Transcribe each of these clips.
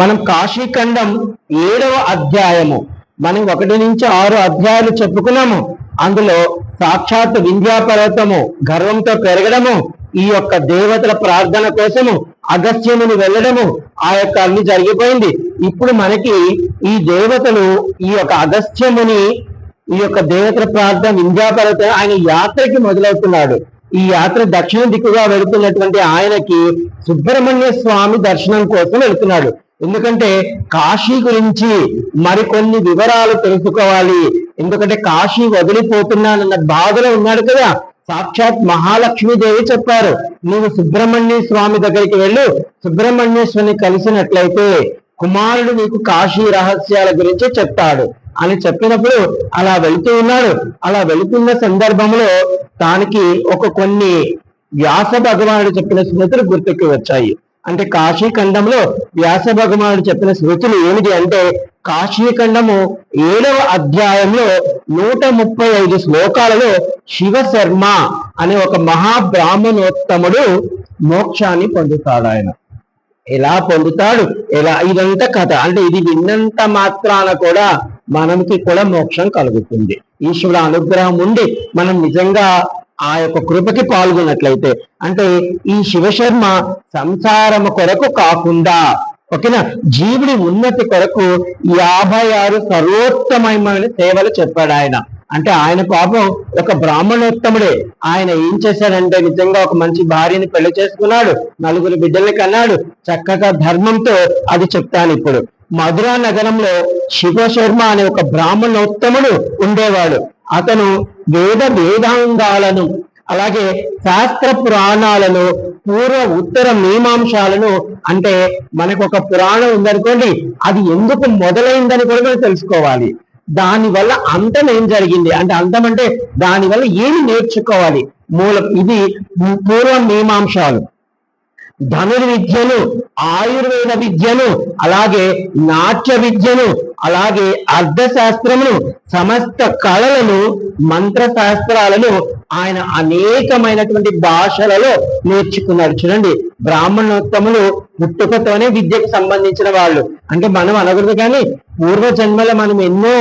మనం కాశీఖండం ఏడవ అధ్యాయము. మనం ఒకటి నుంచి ఆరు అధ్యాయాలు చెప్పుకున్నాము. అందులో సాక్షాత్ వింధ్యాపర్వతము గర్వంతో పెరగడము ఈ యొక్క దేవతల ప్రార్థన కోసము అగస్త్యముని వెళ్ళడము ఆ యొక్క అన్ని జరిగిపోయింది. ఇప్పుడు మనకి ఈ దేవతలు ఈ యొక్క అగస్త్యముని ఈ యొక్క దేవతల ప్రార్థన వింధ్యాపర్వతం ఆయన యాత్రకి మొదలవుతున్నాడు. ఈ యాత్ర దక్షిణ దిక్కుగా వెళుతున్నటువంటి ఆయనకి సుబ్రహ్మణ్య స్వామి దర్శనం కోసం వెళుతున్నాడు. ఎందుకంటే కాశీ గురించి మరికొన్ని వివరాలు తెలుసుకోవాలి. ఎందుకంటే కాశీ వదిలిపోతున్నానన్న బాధలో ఉన్నాడు కదా. సాక్షాత్ మహాలక్ష్మీదేవి చెప్పారు. నువ్వు సుబ్రహ్మణ్య స్వామి దగ్గరికి వెళ్ళు. సుబ్రహ్మణ్యేశ్వరిని కలిసినట్లయితే కుమారుడు నీకు కాశీ రహస్యాల గురించి చెప్తాడు అని చెప్పినప్పుడు అలా వెళుతూ ఉన్నాడు. అలా వెళుతున్న సందర్భంలో దానికి ఒక కొన్ని వ్యాస భగవానుడు చెప్పిన స్మృతులు గుర్తుకు వచ్చాయి. అంటే కాశీ ఖండంలో వ్యాస భగవానుడు చెప్పిన స్మృతులు ఏమిటి అంటే కాశీ ఖండము ఏడవ అధ్యాయంలో నూట ముప్పై ఐదు శ్లోకాలలో శివశర్మ అనే ఒక మహాబ్రాహ్మణోత్తముడు మోక్షాన్ని పొందుతాడు ఆయన. ఎలా పొందుతాడు? ఎలా? ఇదంతా కథ. అంటే ఇది విన్నంత మాత్రాన కూడా మనకి కూడా మోక్షం కలుగుతుంది. ఈశ్వరుడు అనుగ్రహం ఉండి మనం నిజంగా ఆ యొక్క కృపకి పాల్గొన్నట్లయితే అంటే ఈ శివశర్మ సంసారము కొరకు కాకుండా ఓకేనా? జీవుడి ఉన్నతి కొరకు యాభై ఆరు సర్వోత్తమమైన సేవలు చెప్పాడు ఆయన. అంటే ఆయన పాపం ఒక బ్రాహ్మణోత్తముడే. ఆయన ఏం చేశాడంటే నిజంగా ఒక మంచి భార్యని పెళ్ళి చేసుకున్నాడు నలుగురు బిడ్డల్ని కన్నాడు. చక్కగా ధర్మంతో అది చెప్తాను ఇప్పుడు. మధురా నగరంలో శివశర్మ అనే ఒక బ్రాహ్మణోత్తముడు ఉండేవాడు. అతను వేద వేదాంగాలను అలాగే శాస్త్ర పురాణాలను పూర్వ ఉత్తర మీమాంసాలను అంటే మనకు ఒక పురాణం ఉందనుకోండి అది ఎందుకు మొదలైందని కూడా మనం తెలుసుకోవాలి. దానివల్ల అంతం ఏం జరిగింది? అంటే అంతం అంటే దానివల్ల ఏమి నేర్చుకోవాలి? మూల ఇది పూర్వ మీమాంసాలు. ధనుర్విద్యను ఆయుర్వేద విద్యను అలాగే నాట్య విద్యను అలాగే అర్థశాస్త్రమును సమస్త కళలను మంత్ర శాస్త్రాలను ఆయన అనేకమైనటువంటి భాషలలో నేర్చుకున్నారు చూడండి బ్రాహ్మణోత్తములు పుట్టుకతోనే విద్యకు సంబంధించిన వాళ్ళు. అంటే మనం అనకూడదు కానీ పూర్వ జన్మలో మనం ఎన్నో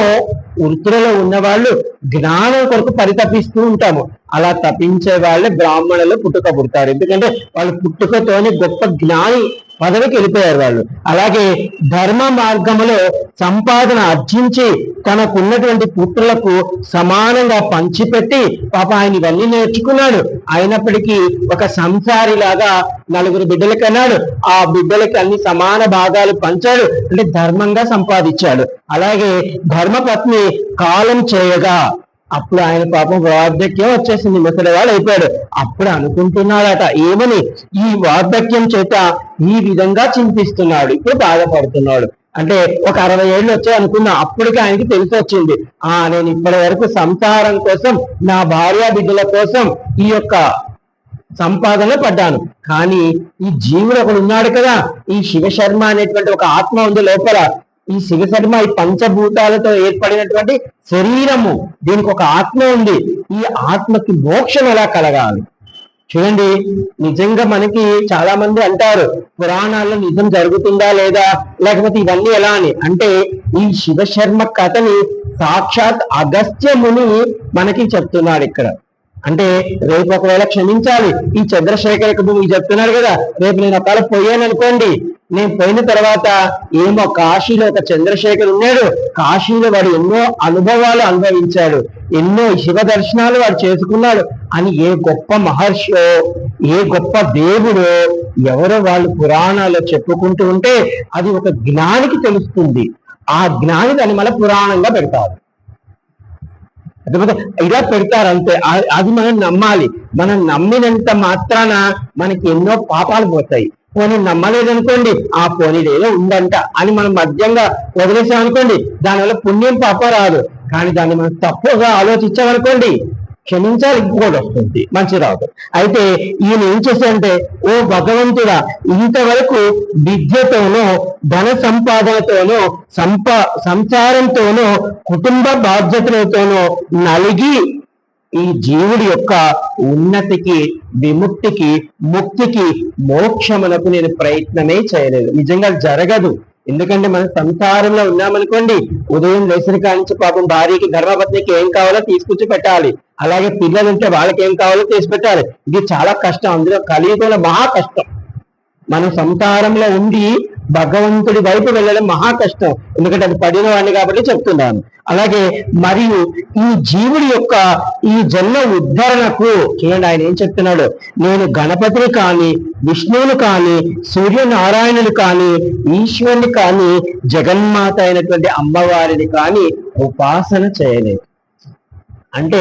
వృత్తులలో ఉన్నవాళ్ళు జ్ఞానం కొరకు పరితపిస్తూ ఉంటాము. అలా తప్పించే వాళ్ళే బ్రాహ్మణులు పుట్టుక పుడతారు. ఎందుకంటే వాళ్ళు పుట్టుకతోనే గొప్ప జ్ఞాని పదవికి వెళ్ళిపోయారు వాళ్ళు. అలాగే ధర్మ మార్గములో సంపాదన అర్జించి తనకున్నటువంటి పుత్రులకు సమానంగా పంచిపెట్టి పాప ఆయన ఇవన్నీ నేర్చుకున్నాడు. అయినప్పటికీ ఒక సంసారి లాగా నలుగురు బిడ్డలకన్నాడు ఆ బిడ్డలకి అన్ని సమాన భాగాలు పంచాడు. అంటే ధర్మంగా సంపాదించాడు. అలాగే ధర్మపత్ని కాలం చేయగా అప్పుడు ఆయన పాపం వార్ధక్యం వచ్చేసింది. ముసలివాడు అయిపోయాడు. అప్పుడు అనుకుంటున్నాడట ఏమని? ఈ వార్ధక్యం చేత ఈ విధంగా చింతిస్తున్నాడు ఇప్పుడు బాధపడుతున్నాడు. అంటే ఒక అరవై ఏళ్ళు వచ్చాయి అనుకున్నా అప్పటికి ఆయనకి తెలిసి వచ్చింది ఆ నేను ఇప్పటి వరకు సంసారం కోసం నా భార్య బిడ్డల కోసం ఈ యొక్క సంపాదన పడ్డాను. కానీ ఈ జీవుడు ఒకడు ఉన్నాడు కదా ఈ శివశర్మ అనేటువంటి ఒక ఆత్మ ఉంది లోపల ఈ శివశర్మ ఈ పంచభూతాలతో ఏర్పడినటువంటి శరీరము దీనికి ఒక ఆత్మ ఉంది. ఈ ఆత్మకి మోక్షం ఎలా కలగాలి? చూడండి నిజంగా మనకి చాలా మంది అంటారు పురాణాల్లో నిజం జరుగుతుందా లేదా? లేకపోతే ఇవన్నీ ఎలా అని? అంటే ఈ శివశర్మ కథని సాక్షాత్ అగస్త్యముని మనకి చెప్తున్నాడు ఇక్కడ. అంటే రేపు ఒకవేళ క్షమించాలి ఈ చంద్రశేఖర్ మీకు చెప్తున్నాడు కదా రేపు నేను ఒకవేళ పోయాను అనుకోండి నేను పోయిన తర్వాత ఏమో కాశీలో ఒక చంద్రశేఖర్ ఉన్నాడు. కాశీలో వాడు ఎన్నో అనుభవాలు అనుభవించాడు. ఎన్నో శివ దర్శనాలు వాడు చేసుకున్నాడు. అని ఏ గొప్ప మహర్షో ఏ గొప్ప దేవుడో ఎవరో వాళ్ళు పురాణాలు చెప్పుకుంటూ ఉంటే అది ఒక జ్ఞానికి తెలుస్తుంది. ఆ జ్ఞాని దాన్ని మళ్ళీ పురాణంగా పెడతారు. ఇలా పెడతారు అంతే. అది మనం నమ్మాలి. మనం నమ్మినంత మాత్రాన మనకి ఎన్నో పాపాలు పోతాయి. పోనీ నమ్మలేదనుకోండి ఆ పోనీ ఏదో ఉందంట అని మనం మధ్యంగా వదిలేసాం అనుకోండి దానివల్ల పుణ్యం పాప రాదు. కానీ దాన్ని మనం తప్పుగా ఆలోచించామనుకోండి క్షమించాలి ఇంకోటి వస్తుంది మంచి రాదు. అయితే ఈయన ఏం చేశాడంటే ఓ భగవంతుడా ఇంతవరకు విద్యతోనో ధన సంపాదనతోనో సంప సంసారంతోనో కుటుంబ బాధ్యతలతోనో నలిగి ఈ జీవుడి యొక్క ఉన్నతికి విముక్తికి ముక్తికి మోక్షమునకు నేను ప్రయత్నమే చేయలేదు. నిజంగా జరగదు. ఎందుకంటే మనం సంసారంలో ఉన్నామనుకోండి ఉదయం లేచిన కానించి పాపం భార్యకి ధర్మపత్నికి ఏం కావాలో తీసుకొచ్చి పెట్టాలి. అలాగే పిల్లలు ఉంటే వాళ్ళకి ఏం కావాలో చేసి పెట్టాలి. ఇది చాలా కష్టం. అందులో కలియుగంలో మహా కష్టం. మనం సంసారంలో ఉండి భగవంతుడి వైపు వెళ్ళడం మహా కష్టం. ఎందుకంటే అది పడిన వాడిని కాబట్టి చెప్తున్నాను. అలాగే మరియు ఈ జీవుడి యొక్క ఈ జన్మ ఉద్ధరణకు చూడండి ఆయన ఏం చెప్తున్నాడు? నేను గణపతిని కానీ విష్ణువుని కానీ సూర్యనారాయణుని కానీ ఈశ్వరుని కానీ జగన్మాత అయినటువంటి అమ్మవారిని కానీ ఉపాసన చేయలేదు. అంటే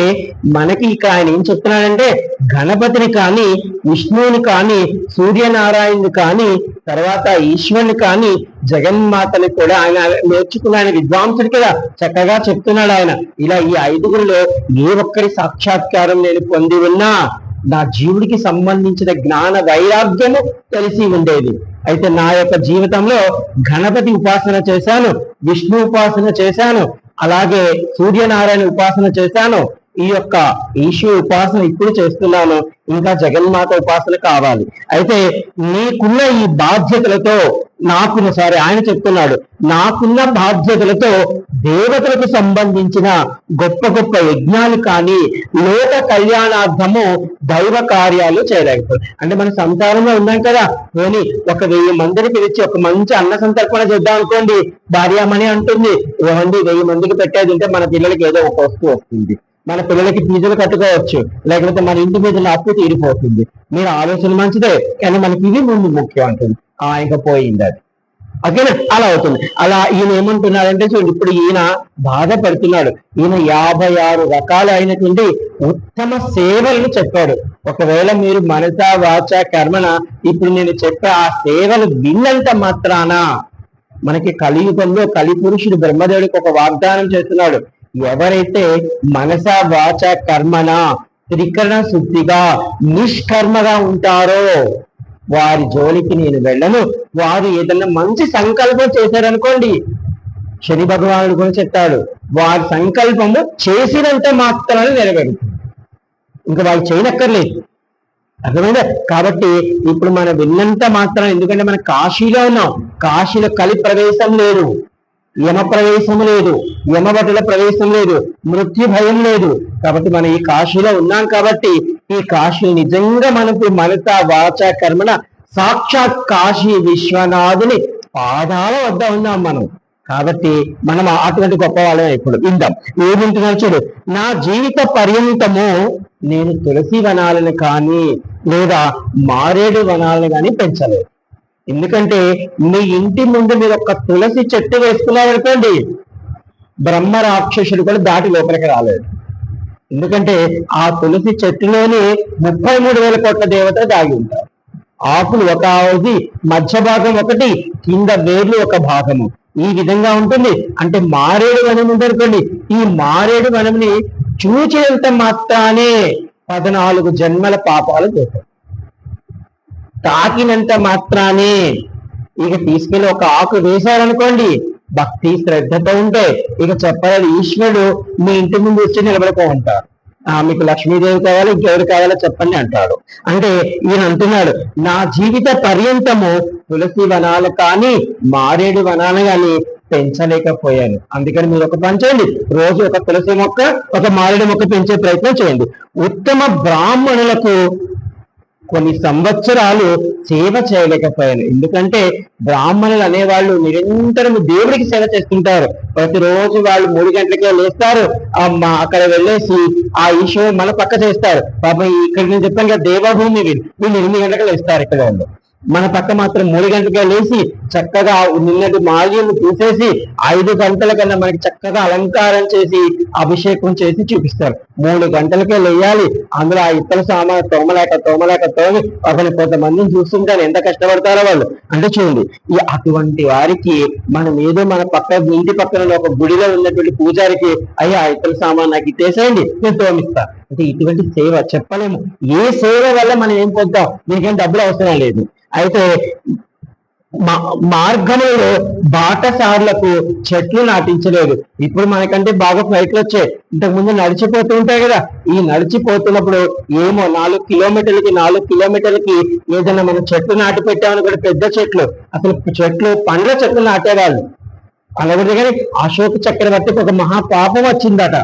మనకి ఇక్కడ ఆయన ఏం చెప్తున్నాడంటే గణపతిని కానీ విష్ణువుని కానీ సూర్యనారాయణుని కానీ తర్వాత ఈశ్వరుని కానీ జగన్మాతని కూడా ఆయన నేర్చుకున్న ఆయన విద్వాంసుడు కదా చక్కగా చెప్తున్నాడు ఆయన. ఇలా ఈ ఐదుగురిలో ఏ ఒక్కరి సాక్షాత్కారం నేను పొంది ఉన్నా నా జీవుడికి సంబంధించిన జ్ఞాన వైరాగ్యము తెలిసి ఉండేది. అయితే నా యొక్క జీవితంలో గణపతి ఉపాసన చేశాను విష్ణు ఉపాసన చేశాను అలాగే సూర్యనారాయణ ఉపాసన చేశాను. ఈ యొక్క ఈశ్వ ఉపాసన ఇప్పుడు చేస్తున్నాను. ఇంకా జగన్మాత ఉపాసన కావాలి. అయితే నీకున్న ఈ బాధ్యతలతో నాకున్న సారీ ఆయన చెప్తున్నాడు నాకున్న బాధ్యతలతో దేవతలకు సంబంధించిన గొప్ప గొప్ప యజ్ఞాలు కానీ లోక కళ్యాణార్థము దైవ కార్యాలు చేయలేకపోయి అంటే మన సంతానంలో ఉన్నాం కదా? పోనీ ఒక వెయ్యి మందిని పిలిచి ఒక మంచి అన్న సంతర్పణ చేద్దాం అనుకోండి భార్యామణి అంటుంది ఏమండి వెయ్యి మందికి పెట్టేది ఉంటే మన పిల్లలకి ఏదో ఒక వస్తువు వస్తుంది. మన పిల్లలకి ఫీజులు కట్టుకోవచ్చు లేకపోతే మన ఇంటి మీద అప్పు తీరిపోతుంది. మీరు ఆలోచన మంచిదే కానీ మనకి ఇది ముందు ముఖ్యం అంటుంది. పోయింది అది. ఓకేనా అలా అవుతుంది. అలా ఈయన ఏమంటున్నాడంటే చూడండి ఇప్పుడు ఈయన బాధపడుతున్నాడు. ఈయన యాభై ఆరు రకాలు అయినటువంటి ఉత్తమ సేవలను చెప్పాడు. ఒకవేళ మీరు మనస వాచ కర్మన ఇప్పుడు నేను చెప్పే ఆ సేవలు విన్నంత మాత్రాన మనకి కలియుగంలో కలి పురుషుడు బ్రహ్మదేవుడికి ఒక వాగ్దానం చేస్తున్నాడు. ఎవరైతే మనస వాచ కర్మన త్రికరణ శుద్ధిగా నిష్కర్మగా ఉంటారో వారి జోలికి నేను వెళ్ళను. వారు ఏదైనా మంచి సంకల్పం చేశారనుకోండి శని భగవానుడు కూడా చెప్తాడు వారి సంకల్పము చేసినంత మాత్రాన్ని నెరవేరుతుంది. ఇంకా వాళ్ళు చేయనక్కర్లేదు. అర్థమైందా? కాబట్టి ఇప్పుడు మనం విన్నంత మాత్రం ఎందుకంటే మనం కాశీలో ఉన్నాం. కాశీలో కలి ప్రవేశం లేదు యమ ప్రవేశం లేదు యమభటుల ప్రవేశం లేదు మృత్యు భయం లేదు. కాబట్టి మనం ఈ కాశీలో ఉన్నాం కాబట్టి ఈ కాశీ నిజంగా మనకు మనస వాచ కర్మణ సాక్షాత్ కాశీ విశ్వనాథుని పాదాల వద్ద ఉన్నాం మనం. కాబట్టి మనం అటువంటి గొప్ప వాళ్ళం ఇప్పుడు విందాం ఏమింటున్నారు చూడు. నా జీవిత పర్యంతము నేను తులసి వనాలను కానీ లేదా మారేడు వనాలను కానీ పెంచలేదు. ఎందుకంటే మీ ఇంటి ముందు మీరు ఒక తులసి చెట్టు వేసుకున్నారనుకోండి బ్రహ్మ రాక్షసుడు కూడా దాటి లోపలికి రాలేడు ఎందుకంటే ఆ తులసి చెట్టులోని ముప్పై మూడు వేల కోట్ల దేవత దాగి ఉంటారు. ఆకులు ఒక ఆవుది మధ్య భాగం ఒకటి కింద వేర్లు ఒక భాగము. ఈ విధంగా ఉంటుంది. అంటే మారేడు వనం ఉందనుకోండి ఈ మారేడు వనంని చూచేంత మాత్రానే పద్నాలుగు జన్మల పాపాలు చేశారు తాకినంత మాత్రానే ఇక తీసుకెళ్ళి ఒక ఆకు వేశారనుకోండి భక్తి శ్రద్ధతో ఉంటే ఇక చెప్పలేదు ఈశ్వరుడు మీ ఇంటి ముందు వచ్చి నిలబడుకో ఉంటారు ఆ మీకు లక్ష్మీదేవి కావాలి ఇంకెవరు కావాలో చెప్పండి అంటాడు. అంటే ఈయన అంటున్నాడు నా జీవిత పర్యంతము తులసి వనాలు కానీ మారేడు వనాలు కానీ పెంచలేకపోయాను. అందుకని మీరు ఒక పని చేయండి రోజు ఒక తులసి మొక్క ఒక మారేడు మొక్క పెంచే ప్రయత్నం చేయండి. ఉత్తమ బ్రాహ్మణులకు కొన్ని సంవత్సరాలు సేవ చేయలేకపోయాను. ఎందుకంటే బ్రాహ్మణులు అనేవాళ్ళు నిరంతరం దేవుడికి సేవ చేస్తుంటారు. ప్రతిరోజు వాళ్ళు మూడు గంటలకే లేస్తారు. అమ్మ అక్కడ వెళ్ళేసి ఆ ఈశ్వరు మన పక్క చేస్తారు. పాపం ఇక్కడ నేను చెప్పాను కదా దేవభూమి వీళ్ళు ఎనిమిది గంటలకు లేస్తారు ఇక్కడ వాళ్ళు. మన పక్క మాత్రం మూడు గంటలకే లేచి చక్కగా నిన్నటి మాల్యం తీసేసి ఐదు గంటల కన్నా మనకి చక్కగా అలంకారం చేసి అభిషేకం చేసి చూపిస్తారు. మూడు గంటలకే లేయాలి. అందులో ఆ ఇతర సామాన్ తోమలేక తోమలేక తోమి ఒకరిని కొంతమందిని చూస్తుంటారు. ఎంత కష్టపడతారో వాళ్ళు. అంటే చూడండి ఈ అటువంటి వారికి మనం ఏదో మన పక్క ఇంటి పక్కన ఒక గుడిలో ఉన్నటువంటి పూజారికి అయ్యా ఆ ఇతర సామాన్ నాకు ఇచ్చేసేయండి నేను తోమిస్తా. అంటే ఇటువంటి సేవ చెప్పలేము. ఏ సేవ వల్ల మనం ఏం పొందాం దీనికేం డబ్బులు అవసరం లేదు. అయితే మార్గంలో బాటసార్లకు చెట్లు నాటించలేదు. ఇప్పుడు మనకంటే బాగా ఫ్లైట్లు వచ్చాయి. ఇంతకు ముందు నడిచిపోతూ ఉంటాయి కదా. ఈ నడిచిపోతున్నప్పుడు ఏమో నాలుగు కిలోమీటర్లకి నాలుగు కిలోమీటర్లకి ఏదైనా మనం చెట్లు నాటి పెట్టామని కూడా పెద్ద చెట్లు. అసలు చెట్లు పండ్ల చెట్లు నాటేవాళ్ళు. అలాగే కానీ అశోక్ చక్రవర్తికి ఒక మహా పాపం వచ్చిందట.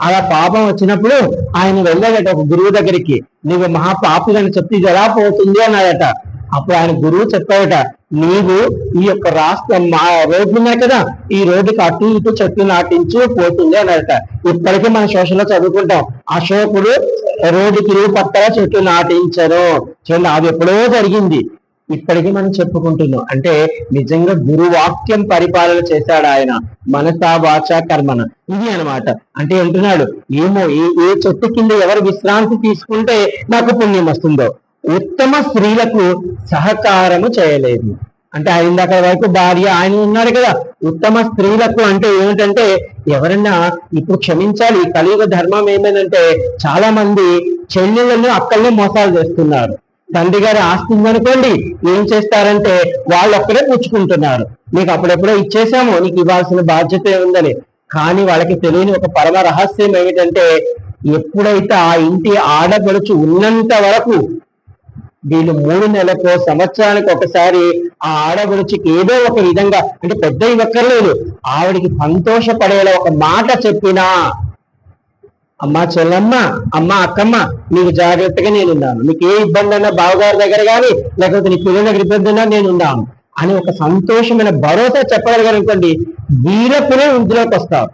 అలా పాపం వచ్చినప్పుడు ఆయన వెళ్ళాడట ఒక గురువు దగ్గరికి. నీవు మహాపాపులని చెప్తే ఇది ఎలా పోతుంది? అన్నాడట. అప్పుడు ఆయన గురువు చెప్పాడట నీవు ఈ యొక్క రాష్ట్ర మా రోడ్లు ఉన్నాయి కదా ఈ రోడ్డుకి అటు ఇటు చెట్లు నాటించి పోతుంది అన్నాడట ఇప్పటికీ మన సోషల్లో చదువుకుంటాం అశోకుడు రోడ్డుకి ఇరువు పక్కల చెట్లు నాటించరు. చూడండి అది ఎప్పుడో జరిగింది. ఇప్పటికీ మనం చెప్పుకుంటున్నాం. అంటే నిజంగా గురువాక్యం పరిపాలన చేశాడు ఆయన. మనసా వాచ కర్మన. ఇది అన్నమాట. అంటే అంటున్నాడు ఏమో ఏ ఏ చెట్టు కింద ఎవరు విశ్రాంతి తీసుకుంటే నాకు పుణ్యం వస్తుందో? ఉత్తమ స్త్రీలకు సహకారము చేయలేదు. అంటే ఆయన ఇందాక వరకు భార్య ఆయన ఉన్నారు కదా. ఉత్తమ స్త్రీలకు అంటే ఏమిటంటే ఎవరన్నా ఇప్పుడు క్షమించాలి కలియుగ ధర్మం ఏమేనంటే చాలా మంది చెల్లెళ్ళను అక్కల్ని మోసాలు చేస్తున్నారు. తండ్రి గారి ఆస్తి ఉందనుకోండి ఏం చేస్తారంటే వాళ్ళు ఒక్కడే పుచ్చుకుంటున్నారు. నీకు అప్పుడెప్పుడో ఇచ్చేసాము నీకు ఇవ్వాల్సిన బాధ్యత ఉందని. కానీ వాళ్ళకి తెలియని ఒక పరమ రహస్యం ఏమిటంటే ఎప్పుడైతే ఆ ఇంటి ఆడపడుచు ఉన్నంత వరకు వీళ్ళు మూడు నెలలకు సంవత్సరానికి ఒకసారి ఆ ఆడపడుచుకి ఏదో ఒక విధంగా అంటే పెద్ద ఇవ్వక్కర్లేదు ఆవిడికి సంతోషపడేలా ఒక మాట చెప్పినా అమ్మా చెల్లమ్మ అమ్మ అక్కమ్మ నీకు జాగ్రత్తగా నేనున్నాను. నీకు ఏ ఇబ్బంది అన్నా బావగారి దగ్గర కానీ లేకపోతే నీ పిల్లల దగ్గర ఇబ్బంది ఉన్నా నేనున్నాను. అని ఒక సంతోషమైన భరోసా చెప్పగలిగారు అనుకోండి వీరపునే ఇందులోకి వస్తారు.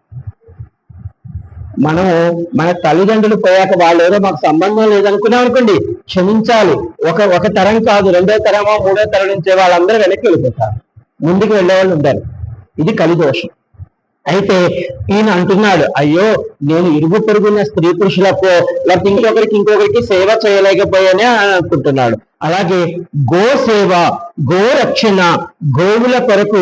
మనము మన తల్లిదండ్రులు పోయాక వాళ్ళు ఏదో మాకు సంబంధం లేదనుకున్నాం అనుకోండి క్షమించాలి. ఒక ఒక తరం కాదు రెండో తరమో మూడో తరం నుంచే వాళ్ళందరూ వెనక్కి వెళ్ళిపోతారు. ముందుకు వెళ్ళేవాళ్ళు ఉంటారు ఇది కలిదోషం. అయితే ఈయన అంటున్నాడు అయ్యో నేను ఇరుగు పొరుగున్న స్త్రీ పురుషులకు లేకపోతే ఇంకొకరికి ఇంకొకరికి సేవ చేయలేకపోయానే అని అనుకుంటున్నాడు. అలాగే గో సేవ గో రక్షణ గోవుల కొరకు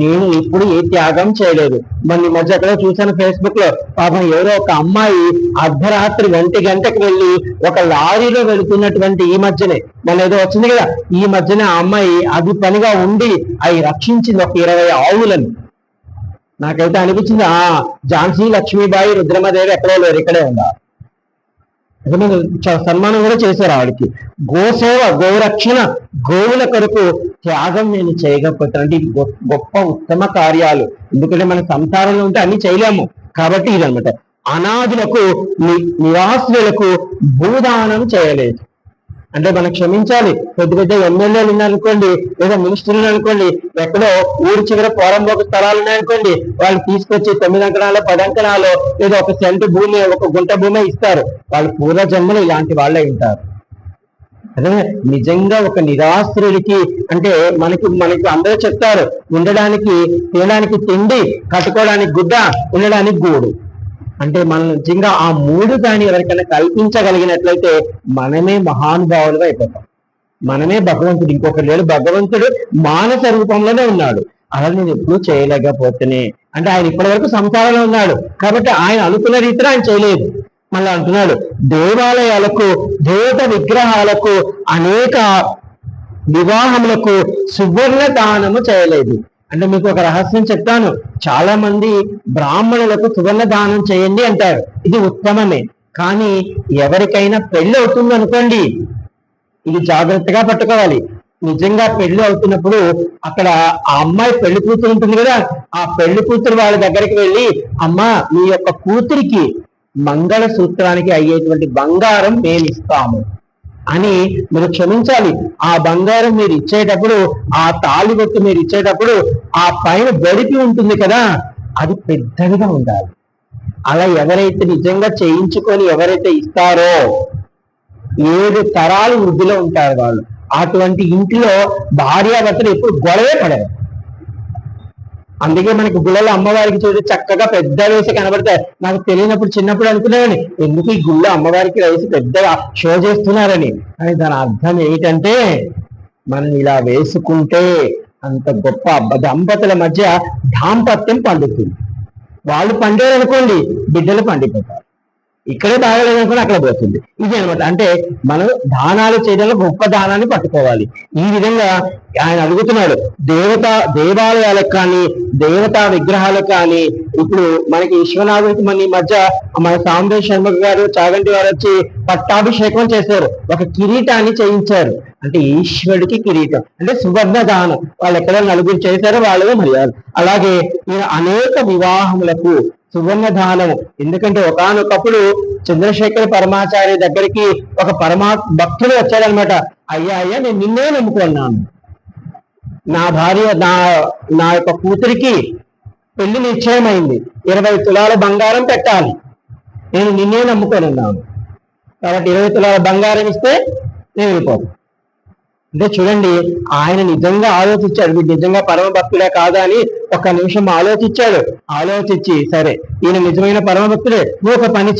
నేను ఇప్పుడు ఏ త్యాగం చేయలేదు. మన ఈ మధ్య ఎక్కడో చూసాను ఫేస్బుక్లో పాపం ఎవరో ఒక అమ్మాయి అర్ధరాత్రి ఒంటి గంటకు వెళ్ళి ఒక లారీలో వెళుతున్నటువంటి ఈ మధ్యనే. మన ఏదో వచ్చింది కదా ఈ మధ్యనే ఆ అమ్మాయి అది పనిగా ఉండి అవి రక్షించింది ఒక ఇరవై ఆవులను. నాకైతే అనిపించింది ఆ ఝాన్సీ లక్ష్మీబాయి రుద్రమదేవి ఎక్కడో లేరు ఇక్కడే ఉన్నారు. సన్మానం కూడా చేశారు ఆవిడకి. గోసేవ గోరక్షణ గోవుల కొరకు త్యాగం నేను చేయకపోతాను అంటే ఇది గొప్ప ఉత్తమ కార్యాలు. ఎందుకంటే మన సంసారంలో ఉంటే అన్ని చేయలేము. కాబట్టి ఇదనమాట అనాథులకు నివాసులకు భూదానం చేయలేదు. అంటే మనం క్షమించాలి. పెద్ద పెద్ద ఎమ్మెల్యేలు ఉన్నారనుకోండి లేదా మినిస్టర్లు అనుకోండి ఎక్కడో ఊరి చివర పోరంలోకి స్థలాలు ఉన్నాయనుకోండి వాళ్ళు తీసుకొచ్చి తొమ్మిది అంకణాలు పది అంకణాలు లేదా ఒక సెంటు భూమి ఒక గుంట భూమి ఇస్తారు. వాళ్ళు పూర్వజన్మలు ఇలాంటి వాళ్ళే ఉంటారు. అదే నిజంగా ఒక నిరాశ్రుడికి అంటే మనకి మనకి అందరూ చెప్తారు ఉండడానికి తినడానికి తిండి కట్టుకోవడానికి గుడ్డ ఉండడానికి గూడు. అంటే మనం నిజంగా ఆ మూడు దాన్ని ఎవరికైనా కల్పించగలిగినట్లయితే మనమే మహానుభావులుగా అయిపోతాం. మనమే భగవంతుడు ఇంకొకరు లేడు. భగవంతుడు మానస రూపంలోనే ఉన్నాడు. అలా నేను ఎప్పుడూ చేయలేకపోతేనే. అంటే ఆయన ఇప్పటి వరకు సంసారంలో ఉన్నాడు. కాబట్టి ఆయన అనుకున్న రీతిలో ఆయన చేయలేదు. మళ్ళీ అంటున్నాడు దేవాలయాలకు దేవత విగ్రహాలకు అనేక వివాహములకు సువర్ణ దానము చేయలేదు. అంటే మీకు ఒక రహస్యం చెప్తాను. చాలా మంది బ్రాహ్మణులకు సువర్ణ దానం చేయండి అంటారు. ఇది ఉత్తమమే. కానీ ఎవరికైనా పెళ్ళి అవుతుంది అనుకోండి. ఇది జాగ్రత్తగా పట్టుకోవాలి. నిజంగా పెళ్ళి అవుతున్నప్పుడు అక్కడ ఆ అమ్మాయి పెళ్ళి కూతురు ఉంటుంది కదా. ఆ పెళ్ళి కూతురు వాళ్ళ దగ్గరికి వెళ్ళి అమ్మా మీ యొక్క కూతురికి మంగళ సూత్రానికి అయ్యేటువంటి బంగారం మేము ఇస్తాము అని మీరు క్షమించాలి. ఆ బంగారం మీరు ఇచ్చేటప్పుడు ఆ తాళి మీరు ఇచ్చేటప్పుడు ఆ పైన గడిపి ఉంటుంది కదా అది పెద్దదిగా ఉండాలి. అలా ఎవరైతే నిజంగా చేయించుకొని ఎవరైతే ఇస్తారో ఏడు తరాలు వృద్ధిలో ఉంటారు వాళ్ళు. అటువంటి ఇంటిలో భార్యాభర్తలు ఎప్పుడు గొడవే పడరు. అందుకే మనకి గుళ్ళలో అమ్మవారికి చూసి చక్కగా పెద్ద వేసి కనబడతాయి. నాకు తెలియనప్పుడు చిన్నప్పుడు అనుకునేవాడిని ఎందుకు ఈ గుళ్ళో అమ్మవారికి వేసి పెద్దగా షో చేస్తున్నారని? కానీ దాని అర్థం ఏంటంటే మనం ఇలా వేసుకుంటే అంత గొప్ప దంపతుల మధ్య దాంపత్యం పండుతుంది. వాళ్ళు పండారనుకోండి బిడ్డలు పండిపోతారు. ఇక్కడే బాగలేదు అనుకుని అక్కడ పోతుంది. ఇది అనమాట. అంటే మనం దానాలు చేయడంలో గొప్ప దానాన్ని పట్టుకోవాలి. ఈ విధంగా ఆయన అడుగుతున్నాడు దేవత దేవాలయాలకు కానీ దేవతా విగ్రహాలకు కానీ ఇప్పుడు మనకి విశ్వనాథుడికి మన ఈ మధ్య మన సాంబే శర్మ గారు చాగంటి గారు వచ్చి పట్టాభిషేకం చేశారు. ఒక కిరీటాన్ని చేయించారు. అంటే ఈశ్వరుడికి కిరీటం అంటే సువర్ణ దానం వాళ్ళు ఎక్కడ నలుగురు చేశారో వాళ్ళదే మర్యాద. అలాగే అనేక వివాహములకు సువర్ణ దానం ఎందుకంటే ఒకానొకప్పుడు చంద్రశేఖర పరమాచార్య దగ్గరికి ఒక పరమా భక్తుడు వచ్చాడనమాట. అయ్యా అయ్యా నేను నిన్నే నమ్ముకున్నాను. నా భార్య నా నా యొక్క కూతురికి పెళ్ళి నిశ్చయమైంది. ఇరవై తులాల బంగారం పెట్టాలి. నేను నిన్నే నమ్ముకొని ఉన్నాను. కాబట్టి ఇరవై తులాల బంగారం ఇస్తే నేను వెళ్ళిపోతాను అంటే చూడండి ఆయన నిజంగా ఆలోచించాడు. వీడు నిజంగా పరమ భక్తుడే కాదా అని ఒక నిమిషం ఆలోచించాడు. ఆలోచించి సరే ఈయన నిజమైన పరమ భక్తుడే నువ్వు ఒక పని